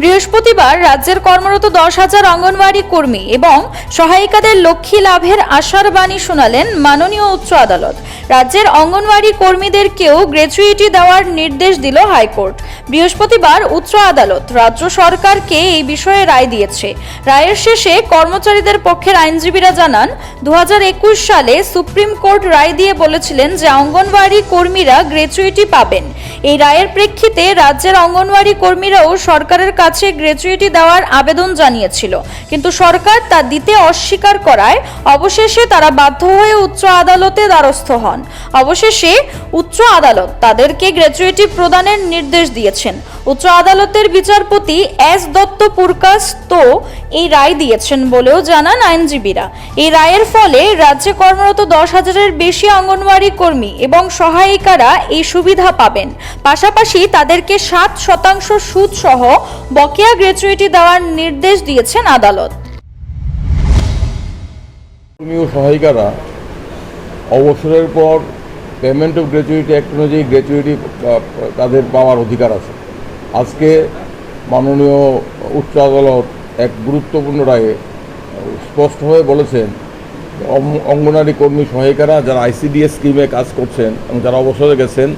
বৃহস্পতিবার রাজ্যের কর্মরত দশ হাজার অঙ্গনওয়াড়ি কর্মী এবং সহায়িকাদের লক্ষ্মী লাভের আশার বাণী শোনালেন মাননীয় উচ্চ আদালত। রাজ্যের অঙ্গনওয়াড়ি কর্মীদেরকেও গ্র্যাচুইটি দেওয়ার নির্দেশ দিল হাইকোর্ট। বৃহস্পতিবার উচ্চ আদালত রাজ্য সরকারকে এই বিষয়ে রায় দিয়েছে। রায়ের শেষে কর্মচারীদের পক্ষের আইনজীবীরা জানান দু হাজার একুশ সালে সুপ্রিম কোর্ট রায় দিয়ে বলেছিলেন যে অঙ্গনওয়াড়ি কর্মীরা গ্র্যাচুইটি পাবেন। এই রায়ের প্রেক্ষিতে রাজ্যের অঙ্গনওয়াড়ি কর্মীরাও সরকারের কাছে গ্র্যাচুইটি দেওয়ার আবেদন জানিয়েছিল। কিন্তু সরকার তা দিতে অস্বীকার করায় অবশেষে তারা বাধ্য হয়ে উচ্চ আদালতে দ্বারস্থ হন। অবশেষে উচ্চ আদালত তাদেরকে গ্র্যাচুইটি প্রদানের নির্দেশ দিয়েছেন উচ্চ আদালতের বিচারপতি এস দত্ত পুরকাস তো এই রায় দিয়েছেন বলেও জানান আইনজীবীরা। এই রায়ের ফলে রাজ্যে কর্মরত দশ হাজারের বেশি অঙ্গনওয়াড়ি কর্মী এবং সহায়িকারা এই সুবিধা পাবেন। পাশাপাশি তাদেরকে সাত শতাংশ সুদ সহ বকেয়া গ্র্যাচুইটি দেওয়ার নির্দেশ দিয়েছেন আদালত। সহায়িকারা অবসরের পর পেমেন্ট অফ গ্র্যাচুইটি অ্যাক্ট অনুযায়ী গ্র্যাচুইটি তাদের পাওয়ার অধিকার আছে। আজকে মাননীয় উচ্চ আদালত এক গুরুত্বপূর্ণ রায়ে স্পষ্টভাবে বলেছেন অঙ্গনারী কর্মী সহায়িকারা যারা আইসিডিএস স্কিমে কাজ করছেন এবং যারা অবসরে গেছেন,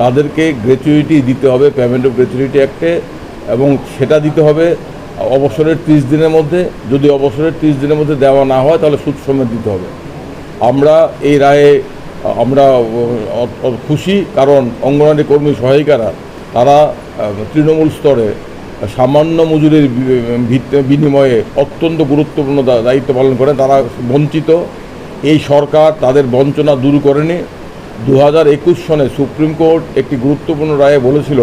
তাদেরকে গ্র্যাচুইটি দিতে হবে পেমেন্ট অফ গ্র্যাচুইটি অ্যাক্টে এবং সেটা দিতে হবে অবসরের ত্রিশ দিনের মধ্যে। যদি অবসরের ত্রিশ দিনের মধ্যে দেওয়া না হয়, তাহলে সুদ সমেত দিতে হবে। আমরা এই রায়ে আমরা খুশি, কারণ অঙ্গনারী কর্মী সহায়িকারা, তারা তৃণমূল স্তরে সামান্য মজুরির বিনিময়ে অত্যন্ত গুরুত্বপূর্ণ দায়িত্ব পালন করেন, তারা বঞ্চিত। এই সরকার তাদের বঞ্চনা দূর করেনি। দু হাজার একুশ সনে সুপ্রিম কোর্ট একটি গুরুত্বপূর্ণ রায়ে বলেছিল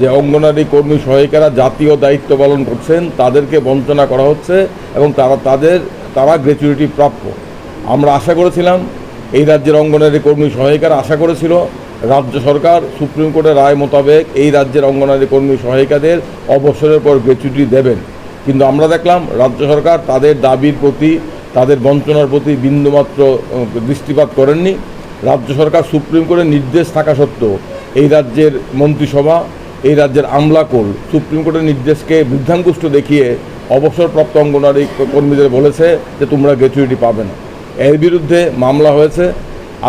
যে অঙ্গনারী কর্মী সহায়িকারা জাতীয় দায়িত্ব পালন করছেন, তাদেরকে বঞ্চনা করা হচ্ছে এবং তারা তাদের, তারা গ্র্যাচুইটি প্রাপ্য। আমরা আশা করেছিলাম এই রাজ্যের অঙ্গনারী কর্মী সহায়িকারা আশা করেছিল রাজ্য সরকার, সুপ্রিম কোর্টের রায় মোতাবেক এই রাজ্যের অঙ্গনারী কর্মী সহায়িকাদের অবসরের পর গ্র্যাচুইটি দেবেন। কিন্তু আমরা দেখলাম রাজ্য সরকার তাদের দাবির প্রতি, তাদের বঞ্চনার প্রতি বিন্দুমাত্র দৃষ্টিপাত করেননি। রাজ্য সরকার সুপ্রিম কোর্টের নির্দেশ থাকা সত্ত্বেও এই রাজ্যের মন্ত্রিসভা, এই রাজ্যের আমলাকোল সুপ্রিম কোর্টের নির্দেশকে বৃদ্ধাঙ্কুষ্ট দেখিয়ে অবসরপ্রাপ্ত অঙ্গনারী কর্মীদের বলেছে যে তোমরা গ্র্যাচুইটি পাবে না। এর বিরুদ্ধে মামলা হয়েছে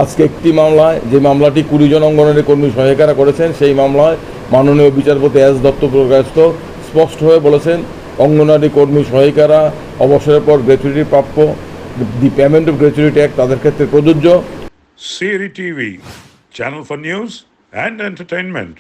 আজকে একটি মামলায় যে মামলাটি কুড়ি জন অঙ্গনারী কর্মী সহায়িকারা করেছেন, সেই মামলায় মাননীয় বিচারপতি এস দত্ত প্রকাশিত স্পষ্ট হয়ে বলেছেন অঙ্গনারী কর্মী সহায়িকারা অবসরের পর গ্র্যাচুইটি প্রাপ্য, the payment of gratuity act তাদের ক্ষেত্রে প্রযোজ্য Siri TV, channel for news and entertainment.